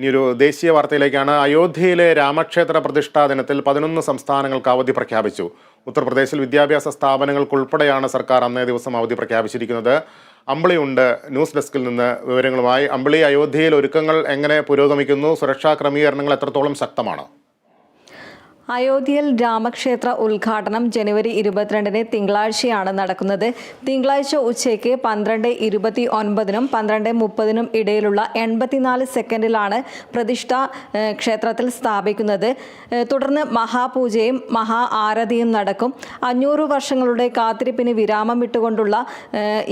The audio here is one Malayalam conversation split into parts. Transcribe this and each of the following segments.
ഇനിയൊരു ദേശീയ വാർത്തയിലേക്കാണ്. അയോധ്യയിലെ രാമക്ഷേത്ര പ്രതിഷ്ഠാ ദിനത്തിൽ പതിനൊന്ന് സംസ്ഥാനങ്ങൾക്ക് അവധി പ്രഖ്യാപിച്ചു. ഉത്തർപ്രദേശിൽ വിദ്യാഭ്യാസ സ്ഥാപനങ്ങൾക്കുൾപ്പെടെയാണ് സർക്കാർ അന്നേ ദിവസം അവധി പ്രഖ്യാപിച്ചിരിക്കുന്നത്. അമ്പിളിയുണ്ട്. ന്യൂസ് ഡെസ്കിൽ നിന്ന് വിവരങ്ങളുമായി. അമ്പിളി അയോധ്യയിൽ ഒരുക്കങ്ങൾ എങ്ങനെ പുരോഗമിക്കുന്നു? സുരക്ഷാ ക്രമീകരണങ്ങൾ എത്രത്തോളം ശക്തമാണ്? അയോധ്യയിൽ രാമക്ഷേത്ര ഉദ്ഘാടനം ജനുവരി ഇരുപത്തിരണ്ടിന് തിങ്കളാഴ്ചയാണ് നടക്കുന്നത്. തിങ്കളാഴ്ച ഉച്ചയ്ക്ക് പന്ത്രണ്ട് ഇരുപത്തി ഒൻപതിനും പന്ത്രണ്ട് മുപ്പതിനും ഇടയിലുള്ള എൺപത്തിനാല് സെക്കൻഡിലാണ് പ്രതിഷ്ഠ ക്ഷേത്രത്തിൽ സ്ഥാപിക്കുന്നത്. തുടർന്ന് മഹാപൂജയും മഹാ ആരതിയും നടക്കും. അഞ്ഞൂറ് വർഷങ്ങളുടെ കാത്തിരിപ്പിന് വിരാമം ഇട്ടുകൊണ്ടുള്ള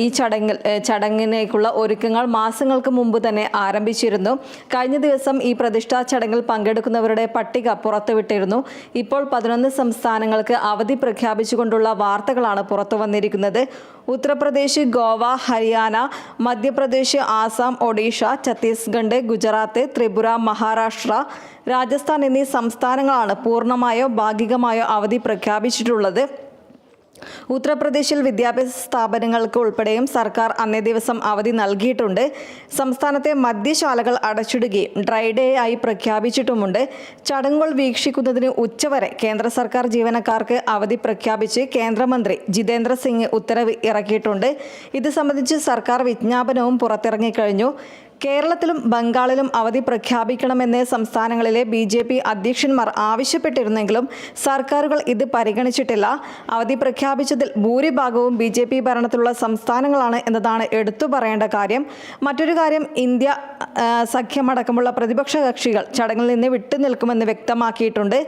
ഈ ചടങ്ങിൽ ചടങ്ങിനേക്കുള്ള ഒരുക്കങ്ങൾ മാസങ്ങൾക്ക് മുമ്പ് തന്നെ ആരംഭിച്ചിരുന്നു. കഴിഞ്ഞ ദിവസം ഈ പ്രതിഷ്ഠാ ചടങ്ങിൽ പങ്കെടുക്കുന്നവരുടെ പട്ടിക പുറത്തുവിട്ടിരുന്നു. ഇപ്പോൾ പതിനൊന്ന് സംസ്ഥാനങ്ങൾക്ക് അവധി പ്രഖ്യാപിച്ചുകൊണ്ടുള്ള വാർത്തകളാണ് പുറത്തു വന്നിരിക്കുന്നത്. ഉത്തർപ്രദേശ് ഗോവ ഹരിയാന മധ്യപ്രദേശ് ആസാം ഒഡീഷ ഛത്തീസ്ഗഡ് ഗുജറാത്ത് ത്രിപുര മഹാരാഷ്ട്ര രാജസ്ഥാൻ എന്നീ സംസ്ഥാനങ്ങളാണ് പൂർണമായോ ഭാഗികമായോ അവധി പ്രഖ്യാപിച്ചിട്ടുള്ളത്. ഉത്തർപ്രദേശിൽ വിദ്യാഭ്യാസ സ്ഥാപനങ്ങൾക്ക് ഉൾപ്പെടെയും സർക്കാർ അന്നേ ദിവസം അവധി നൽകിയിട്ടുണ്ട്. സംസ്ഥാനത്തെ മദ്യശാലകൾ അടച്ചിടുകയും ഡ്രൈ ഡേ ആയി പ്രഖ്യാപിച്ചിട്ടുമുണ്ട്. ചടങ്ങുകൾ വീക്ഷിക്കുന്നതിന് ഉച്ചവരെ കേന്ദ്ര സർക്കാർ ജീവനക്കാർക്ക് അവധി പ്രഖ്യാപിച്ച് കേന്ദ്രമന്ത്രി ജിതേന്ദ്ര സിംഗ് ഉത്തരവ് ഇറക്കിയിട്ടുണ്ട്. ഇത് സംബന്ധിച്ച് സർക്കാർ വിജ്ഞാപനവും പുറത്തിറങ്ങിക്കഴിഞ്ഞു. കേരളത്തിലും ബംഗാളിലും അവധി പ്രഖ്യാപിക്കണമെന്ന് സംസ്ഥാനങ്ങളിലെ ബി ജെ പി അധ്യക്ഷന്മാർ ആവശ്യപ്പെട്ടിരുന്നെങ്കിലും സർക്കാരുകൾ ഇത് പരിഗണിച്ചിട്ടില്ല. അവധി പ്രഖ്യാപിച്ചതിൽ ഭൂരിഭാഗവും ബി ജെ പി ഭരണത്തിലുള്ള സംസ്ഥാനങ്ങളാണ് എന്നതാണ് എടുത്തു പറയേണ്ട കാര്യം. മറ്റൊരു കാര്യം ഇന്ത്യ സഖ്യമടക്കമുള്ള പ്രതിപക്ഷ കക്ഷികൾ ചടങ്ങിൽ നിന്ന് വിട്ടുനിൽക്കുമെന്ന് വ്യക്തമാക്കിയിട്ടുണ്ട്.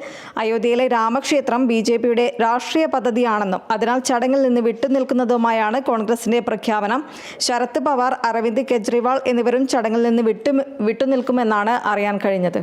അയോധ്യയിലെ രാമക്ഷേത്രം ബി ജെ പിയുടെ രാഷ്ട്രീയ പദ്ധതിയാണെന്നും അതിനാൽ ചടങ്ങിൽ നിന്ന് വിട്ടുനിൽക്കുന്നതുമായാണ് കോൺഗ്രസിന്റെ പ്രഖ്യാപനം. ശരത് പവാർ അരവിന്ദ് കെജ്രിവാൾ എന്നിവരും ചടങ്ങിൽ നിന്ന് വിട്ടു വിട്ടുനിൽക്കുമെന്നാണ് അറിയാൻ കഴിഞ്ഞത്.